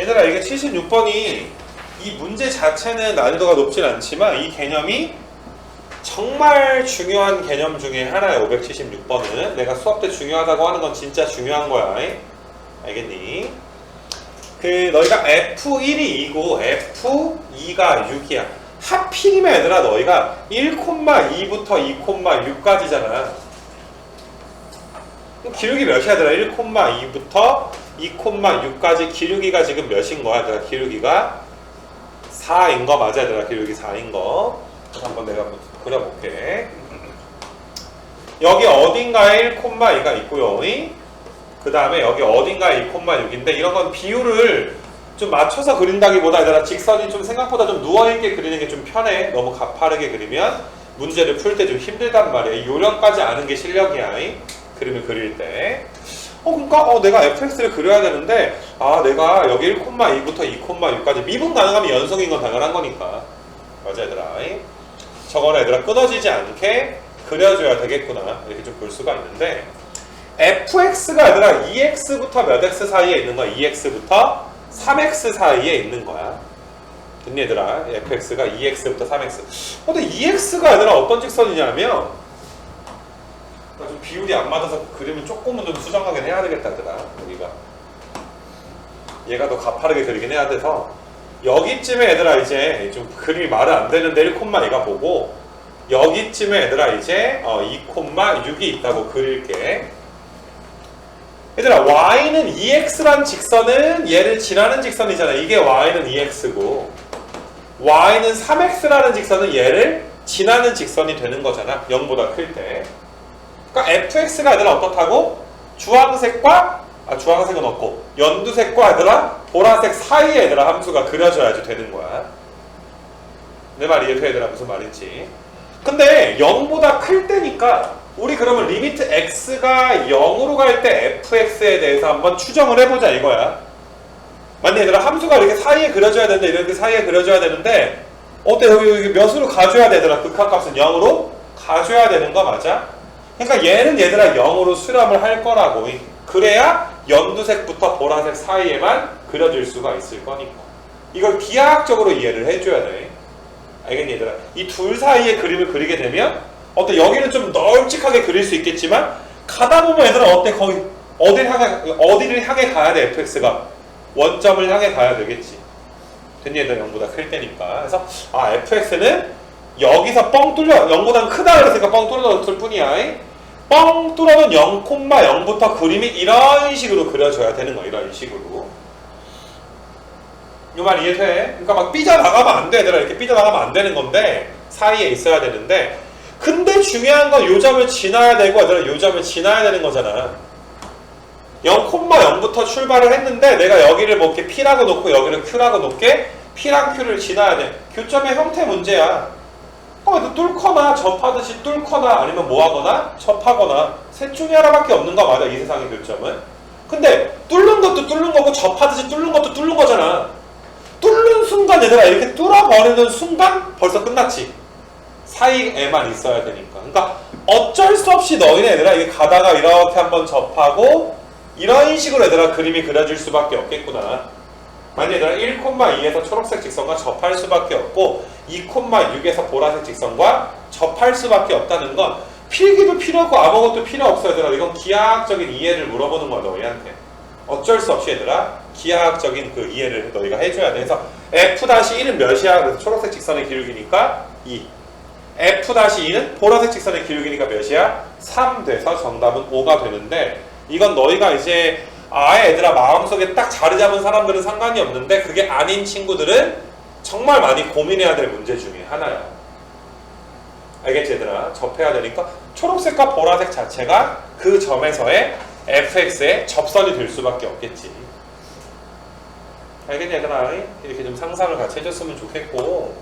얘들아 이게 76번이 이 문제 자체는 난이도가 높진 않지만 이 개념이 정말 중요한 개념 중에 하나야 576번은. 내가 수업 때 중요하다고 하는 건 진짜 중요한 거야. 알겠니? 그 너희가 F1이 2고 F2가 6이야. 하필이면 얘들아 너희가 1,2부터 2,6까지잖아. 기울기 몇이야 얘들아? 1,2부터 2,6까지 기울기가 지금 몇인 거야? 얘들아 기울기가 4인 거 맞아 얘들아 기울기 4인 거. 한번 내가 한번 그려볼게. 여기 어딘가에 1,2가 있고요. 그 다음에 여기 어딘가에 2,6인데 이런 건 비율을 좀 맞춰서 그린다기보다 얘들아 직선이 좀 생각보다 좀 누워있게 그리는 게 좀 편해. 너무 가파르게 그리면 문제를 풀 때 좀 힘들단 말이야. 요령까지 아는 게 실력이야. 이? 그림을 그릴 때 어, 그러니까 어, 내가 fx를 그려야 되는데 아 내가 여기 1,2부터 2,6까지 미분 가능하면 연속인 건 당연한 거니까. 맞아 얘들아. 이? 저거는 얘들아 끊어지지 않게 그려줘야 되겠구나. 이렇게 좀 볼 수가 있는데 fx가 얘들아 2x부터 몇 x 사이에 있는 거야? 2x부터 3x 사이에 있는 거야. 됐니 얘들아? Fx가 2x부터 3x 어, 근데 2x가 얘들아 어떤 직선이냐면 비율이 안 맞아서 그림을 조금은 좀 수정하긴 해야 되겠다 얘들아 여기가. 얘가 더 가파르게 그리긴 해야 돼서. 여기쯤에 얘들아 이제 좀 그림이 말은 안 되는데 1,2가 보고 여기쯤에 얘들아 이제 어, 2,6이 있다고 그릴게. 얘들아 y는 2x란 직선은 얘를 지나는 직선이잖아. 이게 y는 2x고 y는 3x라는 직선은 얘를 지나는 직선이 되는 거잖아. 0보다 클때 그러니까 fx가 얘들아 어떻다고? 주황색과 아 주황색은 없고 연두색과 얘들아 보라색 사이에 얘들아 함수가 그려져야지 되는 거야. 내 말 이해돼? 얘들아 무슨 말인지. 근데 0보다 클 때니까 우리 그러면 리미트 x가 0으로 갈 때 fx에 대해서 한번 추정을 해보자 이거야. 맞니 얘들아? 함수가 이렇게 사이에 그려져야 되는데 이렇게 사이에 그려져야 되는데 어때? 여기, 여기 몇으로 가줘야 되더라? 극한값은 0으로 가줘야 되는 거 맞아? 그러니까 얘는 얘들아 0으로 수렴을 할 거라고. 그래야 연두색부터 보라색 사이에만 그려질 수가 있을 거니까. 이걸 비하학적으로 이해를 해줘야 돼. 알겠니 얘들아? 이 둘 사이의 그림을 그리게 되면 어때? 여기는 좀 널찍하게 그릴 수 있겠지만 가다 보면 얘들아 어때? 거의 어디를 향해 어디를 향해 가야 돼? fx가? 원점을 향해 가야 되겠지. 됐니 얘들아? 0보다 클 때니까. 그래서 아 fx는 여기서 뻥 뚫려. 0보다 크다 그랬으니까 뻥 뚫어졌을 뿐이야 뻥 뚫어는 0,0부터 그림이 이런 식으로 그려져야 되는 거야 이런 식으로 이 말 이해돼? 그러니까 막 삐져나가면 안 돼, 얘들아. 이렇게 삐져나가면 안 되는 건데, 사이에 있어야 되는데, 근데 중요한 건 요 점을 지나야 되고, 얘들아, 요 점을 지나야 되는 거잖아. 0,0부터 출발을 했는데, 내가 여기를 뭐 이렇게 P라고 놓고, 여기를 Q라고 놓게, P랑 Q를 지나야 돼. 교점의 형태 문제야. 어, 너 뚫거나, 접하듯이 뚫거나, 아니면 뭐 하거나, 접하거나, 셋 중에 하나밖에 없는 거 맞아, 이 세상의 교점은. 근데, 뚫는 것도 뚫는 거고, 접하듯이 뚫는 것도 뚫는 거잖아. 뚫는 순간 얘들아 이렇게 뚫어버리는 순간 벌써 끝났지 사이에만 있어야 되니까 그러니까 어쩔 수 없이 너희네 얘들아 이게 가다가 이렇게 한번 접하고 이런 식으로 얘들아 그림이 그려질 수밖에 없겠구나 만약 얘들아 1,2에서 초록색 직선과 접할 수밖에 없고 2,6에서 보라색 직선과 접할 수밖에 없다는 건 필기도 필요 없고 아무것도 필요 없어 얘들아 이건 기하학적인 이해를 물어보는 거야 너희한테 어쩔 수 없이 얘들아 기하학적인 그 이해를 너희가 해줘야 돼. 그래서 f-1은 몇이야? 그래서 초록색 직선의 기울기니까 2. f-2는 보라색 직선의 기울기니까 몇이야? 3 돼서 정답은 5가 되는데 이건 너희가 이제 아예 얘들아 마음속에 딱 자리 잡은 사람들은 상관이 없는데 그게 아닌 친구들은 정말 많이 고민해야 될 문제 중에 하나야. 알겠지 얘들아? 접해야 되니까 초록색과 보라색 자체가 그 점에서의 fx의 접선이 될 수밖에 없겠지. 알겠니 얘들아? 이렇게 좀 상상을 같이 해줬으면 좋겠고